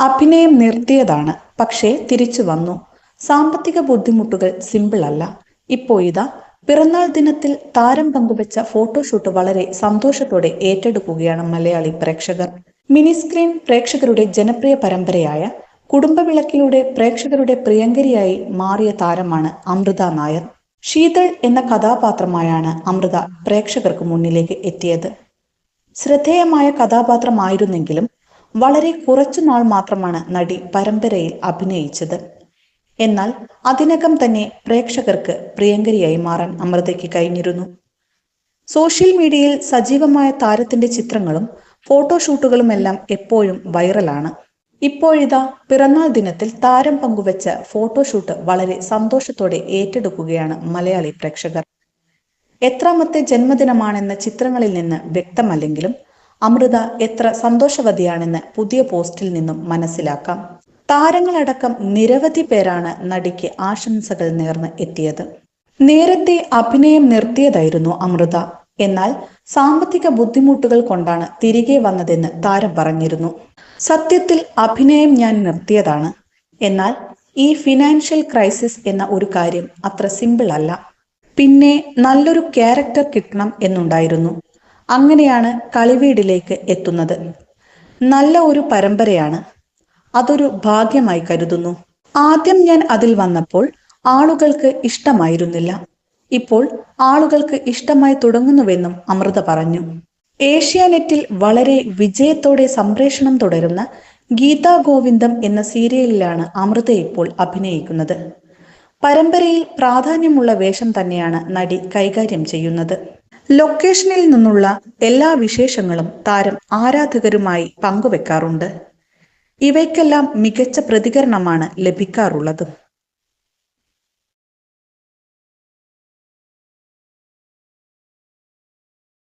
അഭിനയം നിർത്തിയതാണ്. പക്ഷേ തിരിച്ചു വന്നു. സാമ്പത്തിക ബുദ്ധിമുട്ടുകൾ സിമ്പിൾ അല്ല. ഇപ്പോ ഇതാ പിറന്നാൾ ദിനത്തിൽ താരം പങ്കുവച്ച ഫോട്ടോഷൂട്ട് വളരെ സന്തോഷത്തോടെ ഏറ്റെടുക്കുകയാണ് മലയാളി പ്രേക്ഷകർ. മിനി സ്ക്രീൻ പ്രേക്ഷകരുടെ ജനപ്രിയ പരമ്പരയായ കുടുംബവിളക്കിലൂടെ പ്രേക്ഷകരുടെ പ്രിയങ്കരിയായി മാറിയ താരമാണ് അമൃത നായർ. ശീതൾ എന്ന കഥാപാത്രമായാണ് അമൃത പ്രേക്ഷകർക്ക് മുന്നിലേക്ക് എത്തിയത്. ശ്രദ്ധേയമായ കഥാപാത്രമായിരുന്നെങ്കിലും വളരെ കുറച്ചു നാൾ മാത്രമാണ് നടി പരമ്പരയിൽ അഭിനയിച്ചത്. എന്നാൽ അതിനകം തന്നെ പ്രേക്ഷകർക്ക് പ്രിയങ്കരിയായി മാറാൻ അമൃതയ്ക്ക് കഴിഞ്ഞിരുന്നു. സോഷ്യൽ മീഡിയയിൽ സജീവമായ താരത്തിന്റെ ചിത്രങ്ങളും ഫോട്ടോഷൂട്ടുകളുമെല്ലാം എപ്പോഴും വൈറലാണ്. ഇപ്പോഴിതാ പിറന്നാൾ ദിനത്തിൽ താരം പങ്കുവച്ച ഫോട്ടോഷൂട്ട് വളരെ സന്തോഷത്തോടെ ഏറ്റെടുക്കുകയാണ് മലയാളി പ്രേക്ഷകർ. എത്രാമത്തെ ജന്മദിനമാണെന്ന ചിത്രങ്ങളിൽ നിന്ന് വ്യക്തമല്ലെങ്കിലും അമൃത എത്ര സന്തോഷവതിയാണെന്ന് പുതിയ പോസ്റ്റിൽ നിന്നും മനസ്സിലാക്കാം. താരങ്ങളടക്കം നിരവധി പേരാണ് നടിക്ക് ആശംസകൾ നേർന്ന് എത്തിയത്. നേരത്തെ അഭിനയം നിർത്തിയതായിരുന്നു അമൃത. എന്നാൽ സാമ്പത്തിക ബുദ്ധിമുട്ടുകൾ കൊണ്ടാണ് തിരികെ വന്നതെന്ന് താരം പറഞ്ഞിരുന്നു. സത്യത്തിൽ അഭിനയം ഞാൻ നിർത്തിയതാണ്. എന്നാൽ ഈ ഫിനാൻഷ്യൽ ക്രൈസിസ് എന്ന ഒരു കാര്യം അത്ര സിമ്പിൾ അല്ല. പിന്നെ നല്ലൊരു ക്യാരക്ടർ കിട്ടണം എന്നുണ്ടായിരുന്നു. അങ്ങനെയാണ് കളിവീടിലേക്ക് എത്തുന്നത്. നല്ല ഒരു പരമ്പരയാണ്. അതൊരു ഭാഗ്യമായി കരുതുന്നു. ആദ്യം ഞാൻ അതിൽ വന്നപ്പോൾ ആളുകൾക്ക് ഇഷ്ടമായിരുന്നില്ല. ഇപ്പോൾ ആളുകൾക്ക് ഇഷ്ടമായി തുടങ്ങുന്നുവെന്നും അമൃത പറഞ്ഞു. ഏഷ്യാനെറ്റിൽ വളരെ വിജയത്തോടെ സംപ്രേഷണം തുടരുന്ന ഗീതാ ഗോവിന്ദം എന്ന സീരിയലിലാണ് അമൃത ഇപ്പോൾ അഭിനയിക്കുന്നത്. പരമ്പരയിൽ പ്രാധാന്യമുള്ള വേഷം തന്നെയാണ് നടി കൈകാര്യം ചെയ്യുന്നത്. ലൊക്കേഷനിൽ നിന്നുള്ള എല്ലാ വിശേഷങ്ങളും താരം ആരാധകരുമായി പങ്കുവെക്കാറുണ്ട്. ഇവയ്ക്കെല്ലാം മികച്ച പ്രതികരണമാണ് ലഭിക്കാറുള്ളത്.